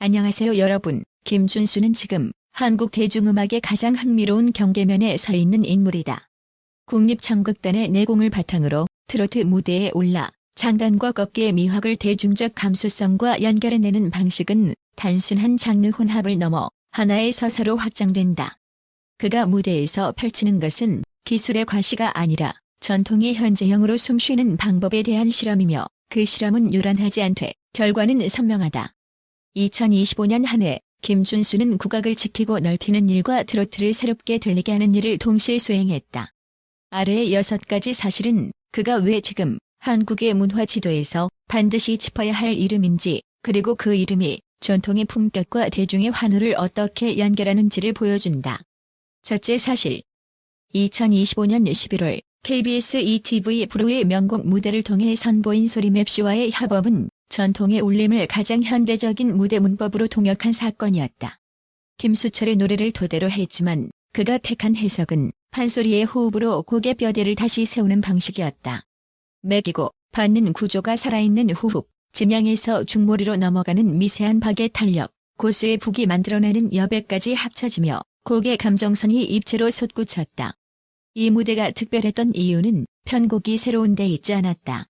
안녕하세요 여러분. 김준수는 지금 한국 대중음악의 가장 흥미로운 경계면에 서 있는 인물이다. 국립창극단의 내공을 바탕으로 트로트 무대에 올라 장단과 꺾기의 미학을 대중적 감수성과 연결해내는 방식은 단순한 장르 혼합을 넘어 하나의 서사로 확장된다. 그가 무대에서 펼치는 것은 기술의 과시가 아니라 전통의 현재형으로 숨쉬는 방법에 대한 실험이며 그 실험은 요란하지 않되 결과는 선명하다. 2025년 한 해 김준수는 국악을 지키고 넓히는 일과 트로트를 새롭게 들리게 하는 일을 동시에 수행했다. 아래의 여섯 가지 사실은 그가 왜 지금 한국의 문화 지도에서 반드시 짚어야 할 이름인지 그리고 그 이름이 전통의 품격과 대중의 환호를 어떻게 연결하는지를 보여준다. 첫째 사실 2025년 11월 KBS ETV 프로의 명곡 무대를 통해 선보인 소리맵시와의 협업은 전통의 울림을 가장 현대적인 무대 문법으로 통역한 사건이었다. 김수철의 노래를 토대로 했지만 그가 택한 해석은 판소리의 호흡으로 곡의 뼈대를 다시 세우는 방식이었다. 매기고 받는 구조가 살아있는 호흡, 진양에서 중모리로 넘어가는 미세한 박의 탄력, 고수의 북이 만들어내는 여백까지 합쳐지며 곡의 감정선이 입체로 솟구쳤다. 이 무대가 특별했던 이유는 편곡이 새로운 데 있지 않았다.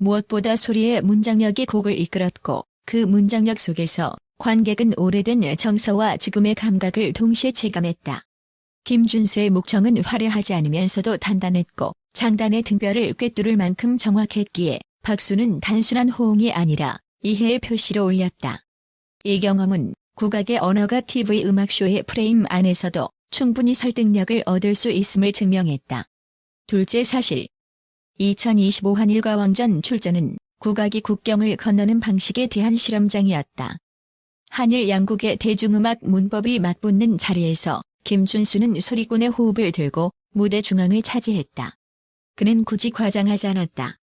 무엇보다 소리의 문장력이 곡을 이끌었고 그 문장력 속에서 관객은 오래된 정서와 지금의 감각을 동시에 체감했다. 김준수의 목청은 화려하지 않으면서도 단단했고 장단의 등뼈를 꿰뚫을 만큼 정확했기에 박수는 단순한 호응이 아니라 이해의 표시로 올렸다. 이 경험은 국악의 언어가 TV 음악쇼의 프레임 안에서도 충분히 설득력을 얻을 수 있음을 증명했다. 둘째 사실 2025 한일과왕전 출전은 국악이 국경을 건너는 방식에 대한 실험장이었다. 한일 양국의 대중음악 문법이 맞붙는 자리에서 김준수는 소리꾼의 호흡을 들고 무대 중앙을 차지했다. 그는 굳이 과장하지 않았다.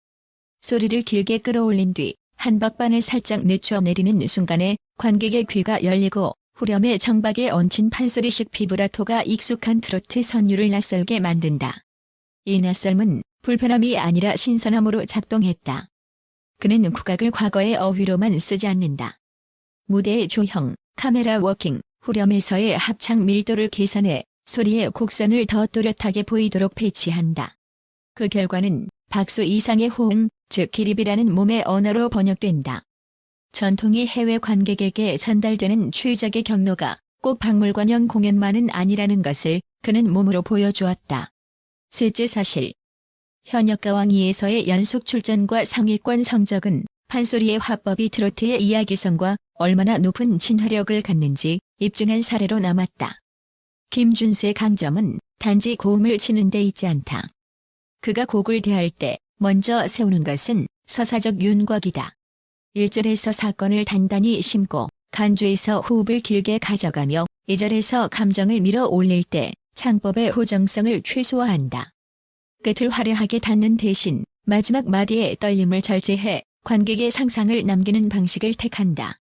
소리를 길게 끌어올린 뒤 한박반을 살짝 늦춰 내리는 순간에 관객의 귀가 열리고 후렴의 정박에 얹힌 판소리식 비브라토가 익숙한 트로트 선율을 낯설게 만든다. 이 낯설은 불편함이 아니라 신선함으로 작동했다. 그는 국악을 과거의 어휘로만 쓰지 않는다. 무대의 조형, 카메라 워킹, 후렴에서의 합창 밀도를 계산해 소리의 곡선을 더 또렷하게 보이도록 배치한다. 그 결과는 박수 이상의 호응, 즉 기립이라는 몸의 언어로 번역된다. 전통이 해외 관객에게 전달되는 최적의 경로가 꼭 박물관형 공연만은 아니라는 것을 그는 몸으로 보여주었다. 셋째 사실. 현역 가왕 2에서의 연속 출전과 상위권 성적은 판소리의 화법이 트로트의 이야기성과 얼마나 높은 친화력을 갖는지 입증한 사례로 남았다. 김준수의 강점은 단지 고음을 치는 데 있지 않다. 그가 곡을 대할 때 먼저 세우는 것은 서사적 윤곽이다. 1절에서 사건을 단단히 심고 간주에서 호흡을 길게 가져가며 2절에서 감정을 밀어 올릴 때 창법의 호정성을 최소화한다. 끝을 화려하게 닫는 대신 마지막 마디의 떨림을 절제해 관객의 상상을 남기는 방식을 택한다.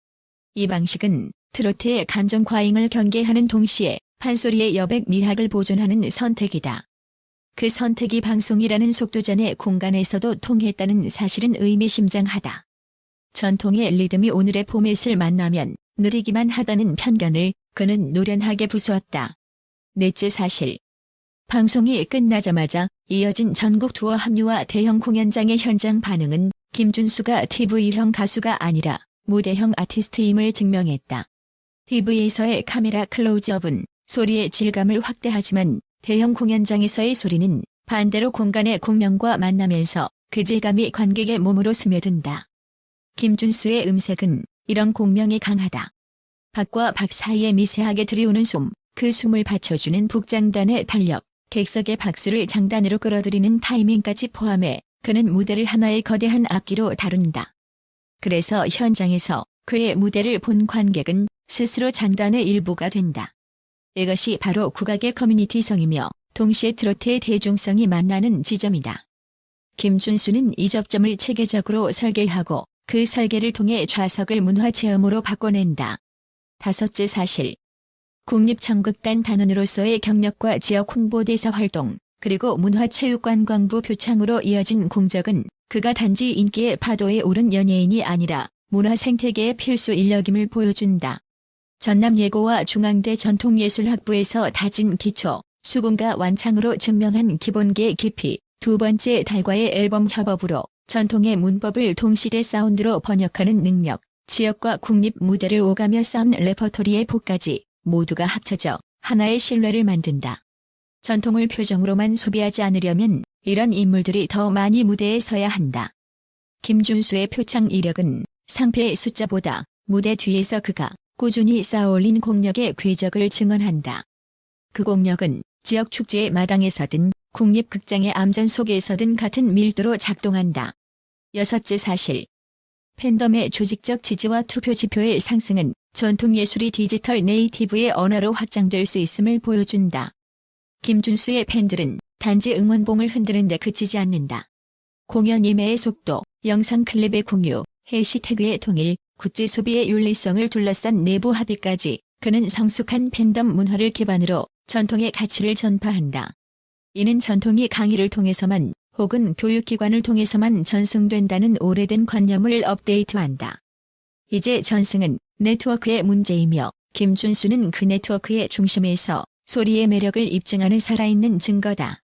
이 방식은 트로트의 감정 과잉을 경계하는 동시에 판소리의 여백 미학을 보존하는 선택이다. 그 선택이 방송이라는 속도전의 공간에서도 통했다는 사실은 의미심장하다. 전통의 리듬이 오늘의 포맷을 만나면 느리기만 하다는 편견을 그는 노련하게 부수었다. 넷째 사실. 방송이 끝나자마자 이어진 전국 투어 합류와 대형 공연장의 현장 반응은 김준수가 TV형 가수가 아니라 무대형 아티스트임을 증명했다. TV에서의 카메라 클로즈업은 소리의 질감을 확대하지만 대형 공연장에서의 소리는 반대로 공간의 공명과 만나면서 그 질감이 관객의 몸으로 스며든다. 김준수의 음색은 이런 공명이 강하다. 박과 박 사이에 미세하게 들이우는 숨, 그 숨을 받쳐주는 북장단의 탄력, 객석의 박수를 장단으로 끌어들이는 타이밍까지 포함해 그는 무대를 하나의 거대한 악기로 다룬다. 그래서 현장에서 그의 무대를 본 관객은 스스로 장단의 일부가 된다. 이것이 바로 국악의 커뮤니티성이며 동시에 트로트의 대중성이 만나는 지점이다. 김준수는 이 접점을 체계적으로 설계하고 그 설계를 통해 좌석을 문화 체험으로 바꿔낸다. 다섯째 사실. 국립청극단 단원으로서의 경력과 지역 홍보대사 활동, 그리고 문화체육관광부 표창으로 이어진 공적은 그가 단지 인기의 파도에 오른 연예인이 아니라 문화 생태계의 필수 인력임을 보여준다. 전남 예고와 중앙대 전통예술학부에서 다진 기초, 수군과 완창으로 증명한 기본기의 깊이, 두 번째 달과의 앨범 협업으로 전통의 문법을 동시대 사운드로 번역하는 능력, 지역과 국립 무대를 오가며 쌓은 레퍼토리의 복까지 모두가 합쳐져 하나의 신뢰를 만든다. 전통을 표정으로만 소비하지 않으려면 이런 인물들이 더 많이 무대에 서야 한다. 김준수의 표창 이력은 상패의 숫자보다 무대 뒤에서 그가 꾸준히 쌓아올린 공력의 궤적을 증언한다. 그 공력은 지역 축제의 마당에서든 국립극장의 암전 속에서든 같은 밀도로 작동한다. 여섯째 사실. 팬덤의 조직적 지지와 투표 지표의 상승은 전통예술이 디지털 네이티브의 언어로 확장될 수 있음을 보여준다. 김준수의 팬들은 단지 응원봉을 흔드는 데 그치지 않는다. 공연 예매의 속도, 영상 클립의 공유, 해시태그의 통일, 굿즈 소비의 윤리성을 둘러싼 내부 합의까지 그는 성숙한 팬덤 문화를 기반으로 전통의 가치를 전파한다. 이는 전통이 강의를 통해서만 혹은 교육기관을 통해서만 전승된다는 오래된 관념을 업데이트한다. 이제 전승은 네트워크의 문제이며 김준수는 그 네트워크의 중심에서 소리의 매력을 입증하는 살아있는 증거다.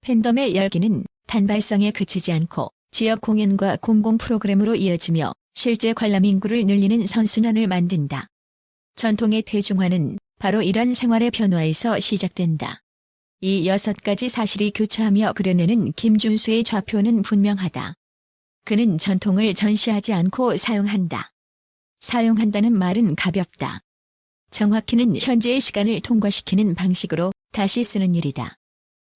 팬덤의 열기는 단발성에 그치지 않고 지역 공연과 공공 프로그램으로 이어지며 실제 관람 인구를 늘리는 선순환을 만든다. 전통의 대중화는 바로 이런 생활의 변화에서 시작된다. 이 여섯 가지 사실이 교차하며 그려내는 김준수의 좌표는 분명하다. 그는 전통을 전시하지 않고 사용한다. 사용한다는 말은 가볍다. 정확히는 현재의 시간을 통과시키는 방식으로 다시 쓰는 일이다.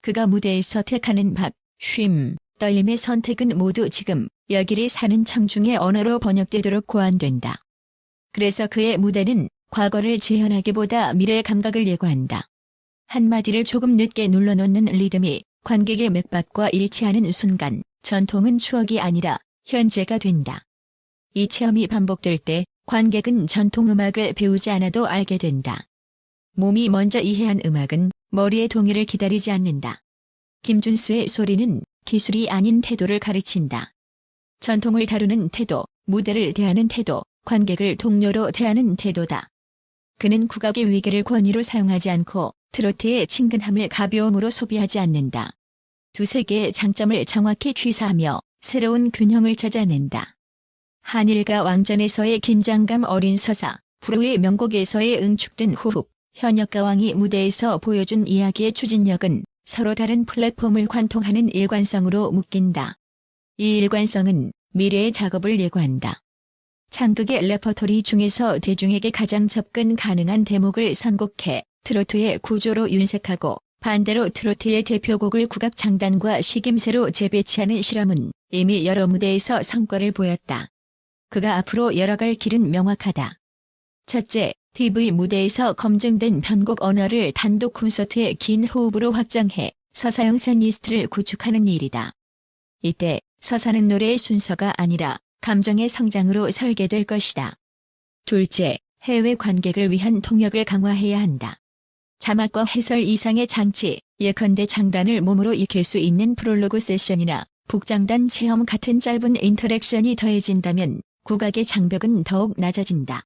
그가 무대에서 택하는 박, 쉼, 떨림의 선택은 모두 지금 여기를 사는 청중의 언어로 번역되도록 고안된다. 그래서 그의 무대는 과거를 재현하기보다 미래의 감각을 예고한다. 한마디를 조금 늦게 눌러놓는 리듬이 관객의 맥박과 일치하는 순간 전통은 추억이 아니라 현재가 된다. 이 체험이 반복될 때 관객은 전통 음악을 배우지 않아도 알게 된다. 몸이 먼저 이해한 음악은 머리의 동의를 기다리지 않는다. 김준수의 소리는 기술이 아닌 태도를 가르친다. 전통을 다루는 태도, 무대를 대하는 태도, 관객을 동료로 대하는 태도다. 그는 국악의 위계를 권위로 사용하지 않고 트로트의 친근함을 가벼움으로 소비하지 않는다. 두세 개의 장점을 정확히 취사하며 새로운 균형을 찾아낸다. 한일과 왕전에서의 긴장감 어린 서사, 불후의 명곡에서의 응축된 호흡, 현역가 왕이 무대에서 보여준 이야기의 추진력은 서로 다른 플랫폼을 관통하는 일관성으로 묶인다. 이 일관성은 미래의 작업을 예고한다. 창극의 레퍼토리 중에서 대중에게 가장 접근 가능한 대목을 선곡해 트로트의 구조로 윤색하고 반대로 트로트의 대표곡을 국악 장단과 시김새로 재배치하는 실험은 이미 여러 무대에서 성과를 보였다. 그가 앞으로 열어갈 길은 명확하다. 첫째, TV 무대에서 검증된 편곡 언어를 단독 콘서트의 긴 호흡으로 확장해 서사영선 리스트를 구축하는 일이다. 이때 서사는 노래의 순서가 아니라 감정의 성장으로 설계될 것이다. 둘째, 해외 관객을 위한 통역을 강화해야 한다. 자막과 해설 이상의 장치, 예컨대 장단을 몸으로 익힐 수 있는 프롤로그 세션이나 북장단 체험 같은 짧은 인터랙션이 더해진다면 국악의 장벽은 더욱 낮아진다.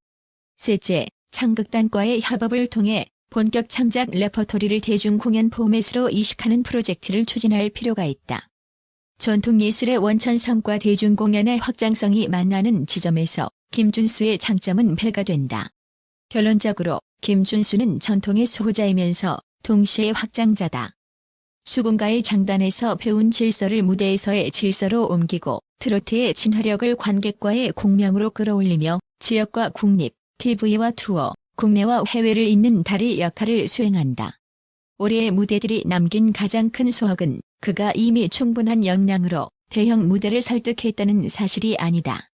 셋째, 창극단과의 협업을 통해 본격 창작 레퍼토리를 대중 공연 포맷으로 이식하는 프로젝트를 추진할 필요가 있다. 전통예술의 원천성과 대중 공연의 확장성이 만나는 지점에서 김준수의 장점은 배가 된다. 결론적으로 김준수는 전통의 수호자이면서 동시에 확장자다. 수군가의 장단에서 배운 질서를 무대에서의 질서로 옮기고 트로트의 진화력을 관객과의 공명으로 끌어올리며 지역과 국립, TV와 투어, 국내와 해외를 잇는 다리 역할을 수행한다. 올해의 무대들이 남긴 가장 큰 수확은 그가 이미 충분한 역량으로 대형 무대를 설득했다는 사실이 아니다.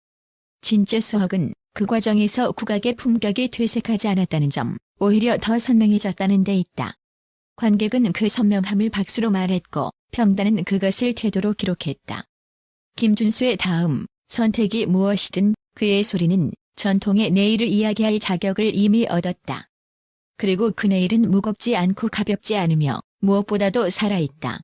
진짜 수확은 그 과정에서 국악의 품격이 퇴색하지 않았다는 점, 오히려 더 선명해졌다는 데 있다. 관객은 그 선명함을 박수로 말했고 평단은 그것을 태도로 기록했다. 김준수의 다음 선택이 무엇이든 그의 소리는 전통의 내일을 이야기할 자격을 이미 얻었다. 그리고 그 내일은 무겁지 않고 가볍지 않으며 무엇보다도 살아있다.